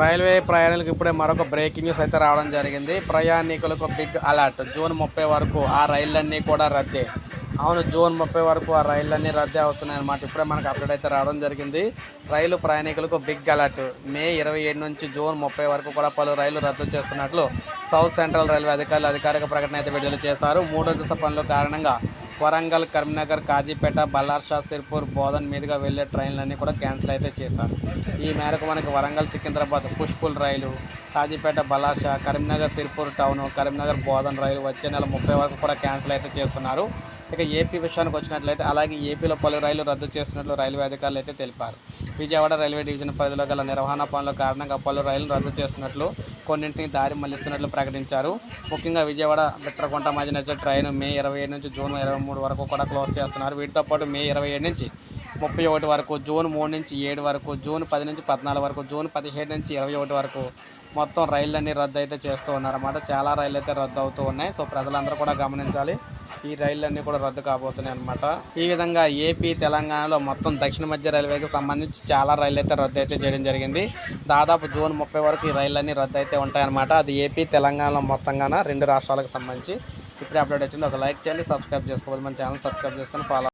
Railway ప్రయాణికులకు ఇప్పుడే మరొక బ్రేకింగ్ న్యూస్ అయితే రావడం జరిగింది. ప్రయాణికులకు బిగ్ అలర్ట్. జూన్ ముప్పై వరకు ఆ రైళ్ళన్నీ కూడా రద్దే. అవును జూన్ ముప్పై వరకు ఆ రైళ్ళన్నీ రద్దే అవుతున్నాయి అన్నమాట ఇప్పుడే మనకు అప్డేట్ అయితే రావడం జరిగింది. రైలు ప్రయాణికులకు బిగ్ అలర్ట్. మే ఇరవై ఏడు నుంచి జూన్ ముప్పై వరకు కూడా పలు రైళ్ళు రద్దు చేస్తున్నట్లు సౌత్ సెంట్రల్ రైల్వే అధికారులు అధికారిక ప్రకటన అయితే విడుదల చేశారు. మూడో దశ పనుల కారణంగా వరంగల్ కరీంనగర్ కాజీపేట బల్లార్షా సిర్పూర్ బోధన్ మీదుగా వెళ్ళే ట్రైన్లన్నీ కూడా క్యాన్సిల్ అయితే చేశారు. ఈ మేరకు మనకి Warangal Secunderabad push pull rail Kazipet Balharshah Karimnagar Sirpur town Karimnagar Bodhan rail వచ్చే నెల ముప్పై వరకు కూడా క్యాన్సిల్ అయితే చేస్తున్నారు. ఇక ఏపీ విషయానికి వచ్చినట్లయితే అలాగే ఏపీలో పలు రైళ్ళు రద్దు చేస్తున్నట్లు రైల్వే అధికారులు అయితే తెలిపారు. విజయవాడ రైల్వే డివిజన్ పరిధిలో గల నిర్వహణ పనుల కారణంగా పలు రైళ్ళు రద్దు చేస్తున్నట్లు కొన్నింటిని దారి మళ్ళిస్తున్నట్లు ప్రకటించారు. ముఖ్యంగా విజయవాడ బిట్రకుంట మధ్య నడిచే ట్రైన్ మే ఇరవై ఏడు నుంచి జూన్ ఇరవై మూడు వరకు కూడా క్లోజ్ చేస్తున్నారు. వీటితో పాటు మే ఇరవై ఏడు నుంచి ముప్పై ఒకటి వరకు జూన్ మూడు నుంచి ఏడు వరకు జూన్ పది నుంచి పద్నాలుగు వరకు జూన్ పదిహేడు నుంచి ఇరవై ఒకటి వరకు మొత్తం రైళ్ళన్నీ రద్దు అయితే చేస్తూ ఉన్నారన్నమాట. చాలా రైళ్ళు అయితే రద్దు అవుతూ ఉన్నాయి. సో ప్రజలందరూ కూడా గమనించాలి. ఈ రైళ్ళన్నీ కూడా రద్దు కాబోతున్నాయి అనమాట ఈ విధంగా ఏపీ తెలంగాణలో మొత్తం దక్షిణ మధ్య రైల్వేకి సంబంధించి చాలా రైళ్ళు అయితే రద్దు అయితే చేయడం జరిగింది. దాదాపు జూన్ ముప్పై వరకు ఈ రైళ్ళన్నీ రద్దు అయితే ఉంటాయన్నమాట. అది ఏపీ తెలంగాణలో మొత్తంగాన? రెండు రాష్ట్రాలకు సంబంధించి. ఇప్పుడే అప్డేట్ వచ్చింది. ఒక లైక్ చేయండి సబ్స్క్రైబ్ చేసుకోవాలి. మన ఛానల్ సబ్స్క్రైబ్ చేసుకొని ఫాలో